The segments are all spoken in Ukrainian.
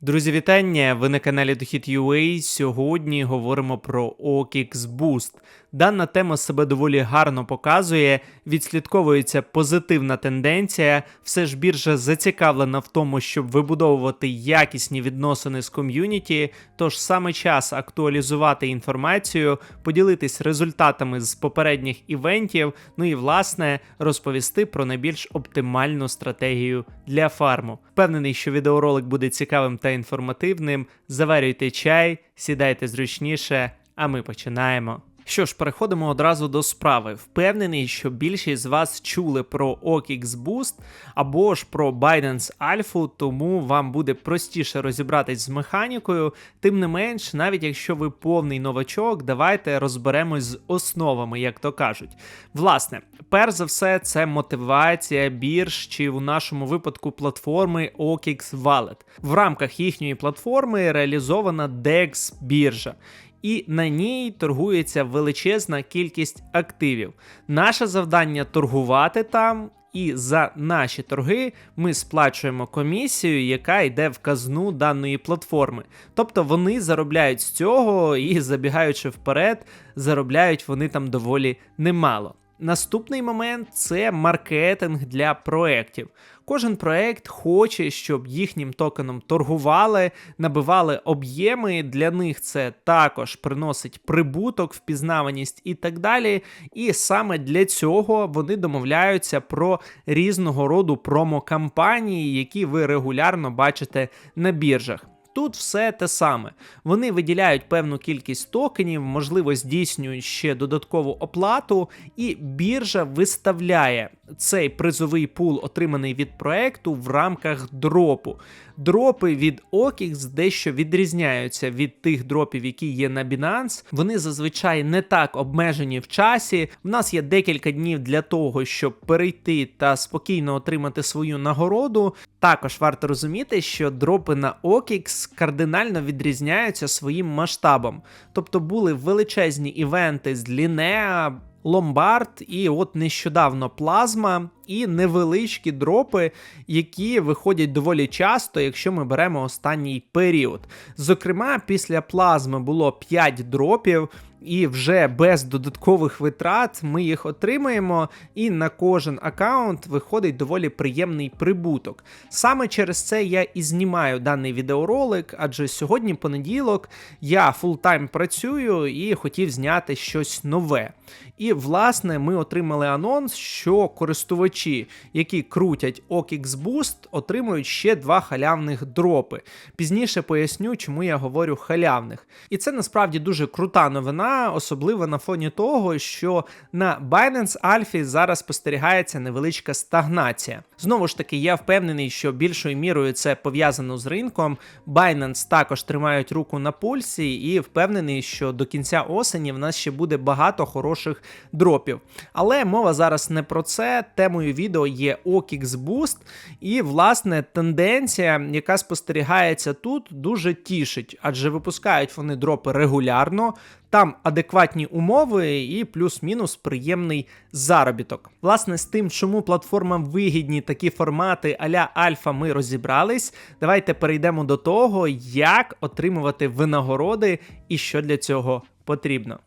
Друзі, вітання! Ви на каналі Дохід UA. Сьогодні говоримо про OKX Boost. Дана тема себе доволі гарно показує, відслідковується позитивна тенденція. Все ж біржа зацікавлена в тому, щоб вибудовувати якісні відносини з ком'юніті. Тож саме час актуалізувати інформацію, поділитись результатами з попередніх івентів, ну і власне розповісти про найбільш оптимальну стратегію для фарму. Впевнений, що відеоролик буде цікавим та інформативним. Заварюйте чай, сідайте зручніше, а ми починаємо. Що ж, переходимо одразу до справи. Впевнений, що більшість з вас чули про OKX Boost або ж про Binance Alpha, тому вам буде простіше розібратись з механікою. Тим не менш, навіть якщо ви повний новачок, давайте розберемось з основами, як то кажуть. Власне, перш за все, це мотивація бірж чи в нашому випадку платформи OKX Wallet. В рамках їхньої платформи реалізована DEX біржа і на ній торгується величезна кількість активів. Наше завдання торгувати там. І за наші торги ми сплачуємо комісію, яка йде в казну даної платформи. Тобто вони заробляють з цього і, забігаючи вперед, заробляють вони там доволі немало. Наступний момент це маркетинг для проєктів. Кожен проект хоче, щоб їхнім токеном торгували, набивали об'єми. Для них це також приносить прибуток, впізнаваність і так далі. І саме для цього вони домовляються про різного роду промо-кампанії, які ви регулярно бачите на біржах. Тут все те саме. Вони виділяють певну кількість токенів, можливо, здійснюють ще додаткову оплату, і біржа виставляє цей призовий пул, отриманий від проекту, в рамках дропу. Дропи від OKX дещо відрізняються від тих дропів, які є на Binance. Вони зазвичай не так обмежені в часі. В нас є декілька днів для того, щоб перейти та спокійно отримати свою нагороду. Також варто розуміти, що дропи на OKX кардинально відрізняються своїм масштабом. Тобто були величезні івенти з Лінеа, Ломбард, і от нещодавно плазма і невеличкі дропи, які виходять доволі часто, якщо ми беремо останній період. Зокрема, після плазми було 5 дропів. І вже без додаткових витрат ми їх отримаємо, і на кожен аккаунт виходить доволі приємний прибуток. Саме через це я і знімаю даний відеоролик, адже сьогодні понеділок я фултайм працюю і хотів зняти щось нове. І, власне, ми отримали анонс, що користувачі, які крутять OKX Boost, отримують ще два халявних дропи. Пізніше поясню, чому я говорю халявних. І це насправді дуже крута новина, особливо на фоні того, що на Binance Alpha зараз спостерігається невеличка стагнація. Знову ж таки, я впевнений, що більшою мірою це пов'язано з ринком. Binance також тримають руку на пульсі, і впевнений, що до кінця осені в нас ще буде багато хороших дропів. Але мова зараз не про це. Темою відео є OKX Boost, і, власне, тенденція, яка спостерігається тут, дуже тішить, адже випускають вони дропи регулярно. Там адекватні умови і плюс-мінус приємний заробіток. Власне, з тим, чому платформам вигідні такі формати а-ля Альфа, ми розібрались. Давайте перейдемо до того, як отримувати винагороди і що для цього потрібно.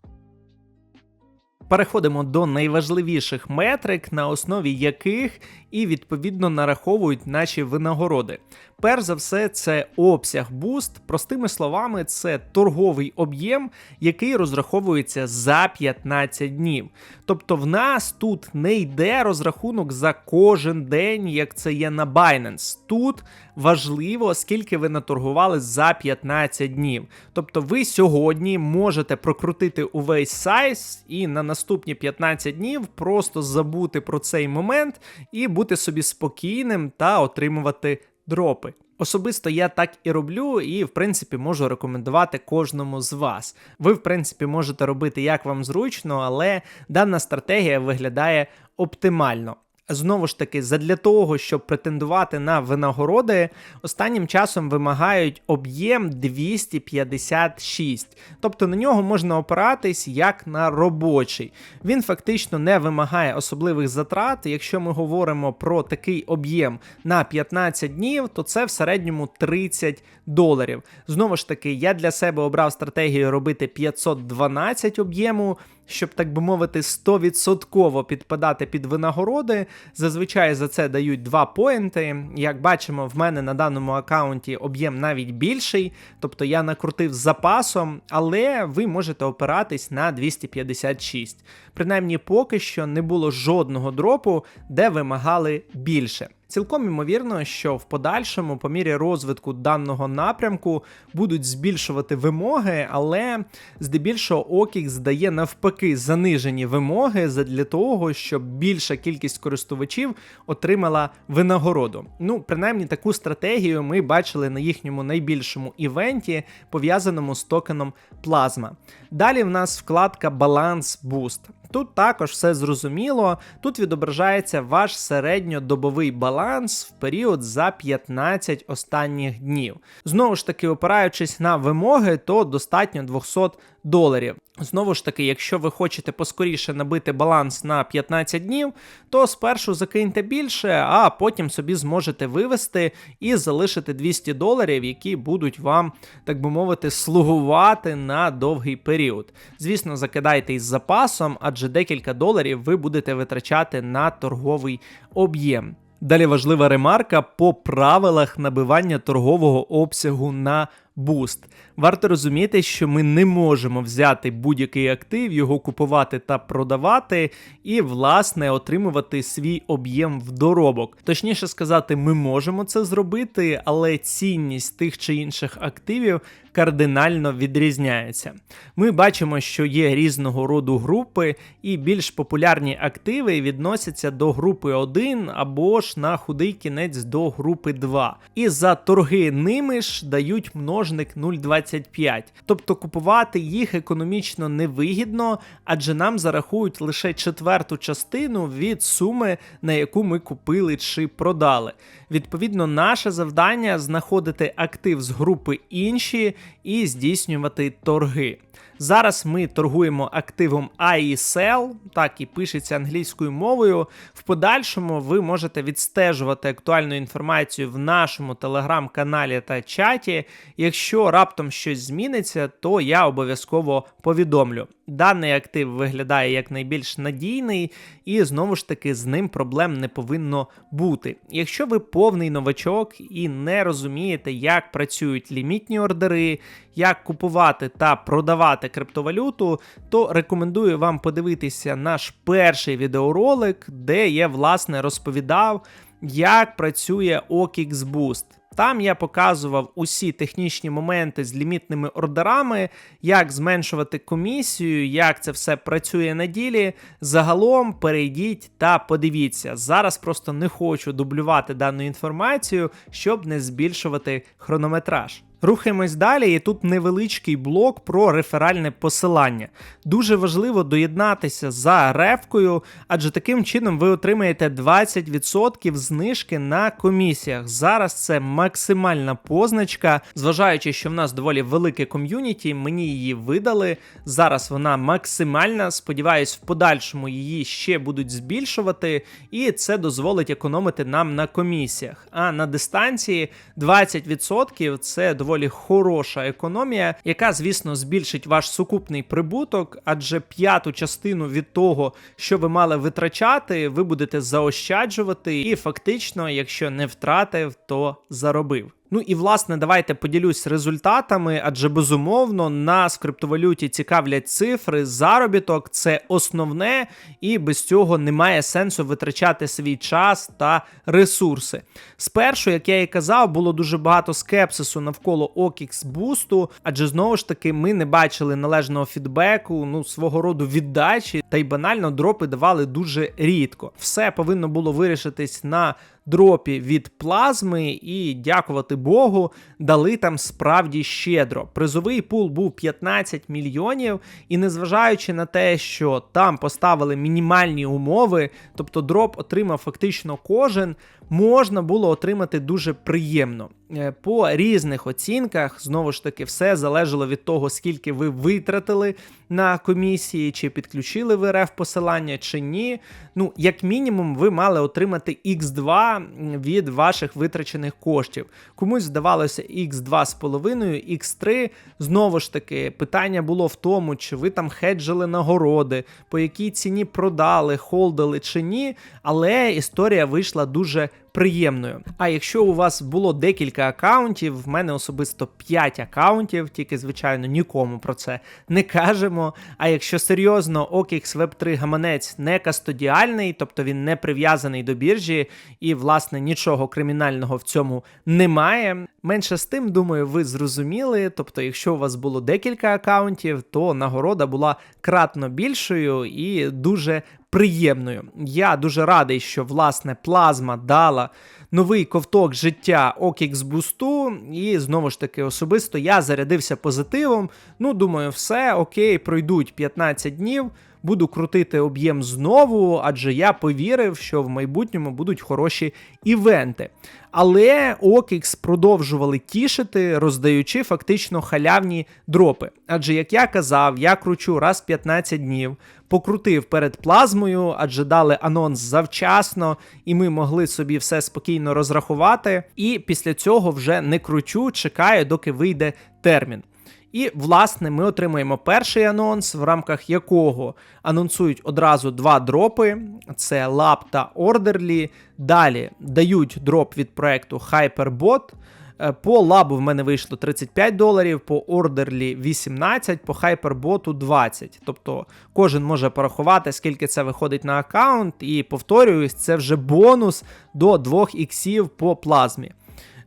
Переходимо до найважливіших метрик, на основі яких і відповідно нараховують наші винагороди. Перш за все, це обсяг буст. Простими словами, це торговий об'єм, який розраховується за 15 днів. Тобто в нас тут не йде розрахунок за кожен день, як це є на Binance. Тут важливо, скільки ви наторгували за 15 днів. Тобто ви сьогодні можете прокрутити увесь сайз і на наступні 15 днів просто забути про цей момент і бути собі спокійним та отримувати дропи. Особисто я так і роблю, і в принципі можу рекомендувати кожному з вас. Ви, в принципі, можете робити як вам зручно, але дана стратегія виглядає оптимально. Знову ж таки, задля того, щоб претендувати на винагороди, останнім часом вимагають об'єм 256. Тобто на нього можна опиратись як на робочий. Він фактично не вимагає особливих затрат. Якщо ми говоримо про такий об'єм на 15 днів, то це в середньому 30 доларів. Знову ж таки, я для себе обрав стратегію робити 512 об'єму щоб, так би мовити, 100% підпадати під винагороди. Зазвичай за це дають 2 поінти. Як бачимо, в мене на даному аккаунті об'єм навіть більший, тобто я накрутив з запасом, але ви можете опиратись на 256. Принаймні, поки що не було жодного дропу, де вимагали більше. Цілком імовірно, що в подальшому, по мірі розвитку даного напрямку, будуть збільшувати вимоги, але здебільшого OKX здає навпаки занижені вимоги для того, щоб більша кількість користувачів отримала винагороду. Ну, принаймні, таку стратегію ми бачили на їхньому найбільшому івенті, пов'язаному з токеном Plasma. Далі в нас вкладка Balance Boost. Тут також все зрозуміло. Тут відображається ваш середньодобовий баланс в період за 15 останніх днів. Знову ж таки, опираючись на вимоги, то достатньо 200 доларів. Знову ж таки, якщо ви хочете поскоріше набити баланс на 15 днів, то спершу закиньте більше, а потім собі зможете вивести і залишити 200 доларів, які будуть вам, так би мовити, слугувати на довгий період. Звісно, закидайте із запасом, адже декілька доларів ви будете витрачати на торговий об'єм. Далі важлива ремарка по правилах набивання торгового обсягу на буст. Варто розуміти, що ми не можемо взяти будь-який актив, його купувати та продавати, і, власне, отримувати свій об'єм в доробок. Точніше сказати, ми можемо це зробити, але цінність тих чи інших активів кардинально відрізняється. Ми бачимо, що є різного роду групи, і більш популярні активи відносяться до групи 1 або ж на худий кінець до групи 2. І за торги ними ж дають множник 0,25. Тобто купувати їх економічно невигідно, адже нам зарахують лише четверту частину від суми, на яку ми купили чи продали. Відповідно, наше завдання знаходити актив з групи інші і здійснювати торги. Зараз ми торгуємо активом IESL, так і пишеться англійською мовою. В подальшому ви можете відстежувати актуальну інформацію в нашому телеграм-каналі та чаті. Якщо раптом щось зміниться, то я обов'язково повідомлю. Даний актив виглядає як найбільш надійний, і знову ж таки з ним проблем не повинно бути. Якщо ви повний новачок і не розумієте, як працюють лімітні ордери, як купувати та продавати криптовалюту, то рекомендую вам подивитися наш перший відеоролик, де я власне розповідав, як працює OKX Boost. Там я показував усі технічні моменти з лімітними ордерами, як зменшувати комісію, як це все працює на ділі. Загалом перейдіть та подивіться. Зараз просто не хочу дублювати дану інформацію, щоб не збільшувати хронометраж. Рухаємось далі, і тут невеличкий блок про реферальне посилання. Дуже важливо доєднатися за ревкою, адже таким чином ви отримаєте 20% знижки на комісіях. Зараз це максимальна позначка, зважаючи, що в нас доволі велике ком'юніті, мені її видали. Зараз вона максимальна. Сподіваюсь, в подальшому її ще будуть збільшувати, і це дозволить економити нам на комісіях. А на дистанції 20% це доволі доволі хороша економія, яка, звісно, збільшить ваш сукупний прибуток, адже п'яту частину від того, що ви мали витрачати, ви будете заощаджувати, і фактично, якщо не втратив, то заробив. Ну і власне, давайте поділюсь результатами, адже безумовно нас в криптовалюті цікавлять цифри, заробіток це основне, і без цього немає сенсу витрачати свій час та ресурси. Спершу, як я і казав, було дуже багато скепсису навколо OKX бусту, адже знову ж таки ми не бачили належного фідбеку, ну свого роду віддачі, та й банально дропи давали дуже рідко. Все повинно було вирішитись на дропі від плазми, і дякувати Богу, дали там справді щедро. Призовий пул був 15 мільйонів, і незважаючи на те, що там поставили мінімальні умови, тобто дроп отримав фактично кожен, можна було отримати дуже приємно. Е, По різних оцінках, знову ж таки, все залежало від того, скільки ви витратили на комісії, чи підключили ви РФ посилання, чи ні. Ну, як мінімум, ви мали отримати X2 від ваших витрачених коштів. Комусь здавалося X2,5, X3. Знову ж таки, питання було в тому, чи ви там хеджили нагороди, по якій ціні продали, холдили чи ні. Але історія вийшла дуже приємною. А якщо у вас було декілька акаунтів, в мене особисто 5 акаунтів, тільки, звичайно, нікому про це не кажемо. А якщо серйозно, OKX Web3 гаманець не кастодіальний, тобто він не прив'язаний до біржі, і, власне, нічого кримінального в цьому немає. Менше з тим, думаю, ви зрозуміли. Тобто, якщо у вас було декілька акаунтів, то нагорода була кратно більшою і дуже приємною. Я дуже радий, що власне плазма дала новий ковток життя OKX бусту, і знову ж таки особисто я зарядився позитивом. Ну, думаю, все окей, пройдуть 15 днів. Буду крутити об'єм знову, адже я повірив, що в майбутньому будуть хороші івенти. Але OKX продовжували тішити, роздаючи фактично халявні дропи. Адже, як я казав, я кручу раз 15 днів, покрутив перед плазмою, адже дали анонс завчасно, і ми могли собі все спокійно розрахувати. І після цього вже не кручу, чекаю, доки вийде термін. І, власне, ми отримаємо перший анонс, в рамках якого анонсують одразу два дропи: це Lab та Orderly. Далі дають дроп від проекту Hyperbot. Е, По лабу в мене вийшло 35 доларів, по ордерлі 18, по хайперботу 20. Тобто кожен може порахувати, скільки це виходить на аккаунт. І повторююсь, це вже бонус до 2 іксів по плазмі.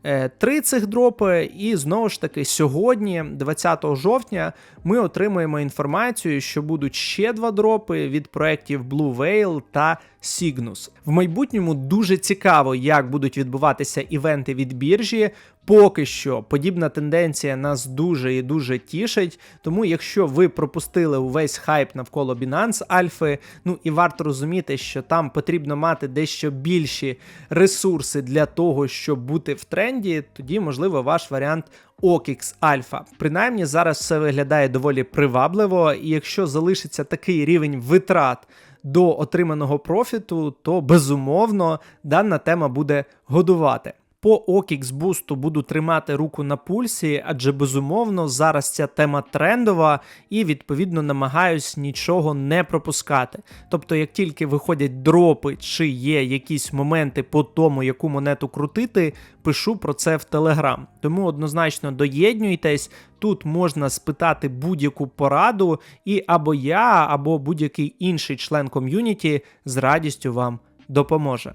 Е, Три цих дропи, і знову ж таки, сьогодні, 20 жовтня, ми отримуємо інформацію, що будуть ще два дропи від проєктів Blue Whale та Cygnus. В майбутньому дуже цікаво, як будуть відбуватися івенти від біржі. Поки що подібна тенденція нас дуже і дуже тішить. Тому, якщо ви пропустили увесь хайп навколо Binance Альфи, ну і варто розуміти, що там потрібно мати дещо більші ресурси для того, щоб бути в тренді, тоді, можливо, ваш варіант OKX Alpha. Принаймні, зараз все виглядає доволі привабливо, і якщо залишиться такий рівень витрат. До отриманого профіту, то безумовно дана тема буде годувати. По OKX Boost буду тримати руку на пульсі, адже безумовно зараз ця тема трендова і відповідно намагаюсь нічого не пропускати. Тобто, як тільки виходять дропи чи є якісь моменти по тому, яку монету крутити, пишу про це в Телеграм. Тому однозначно доєднуйтесь. Тут можна спитати будь-яку пораду, і або я, або будь-який інший член ком'юніті з радістю вам допоможе.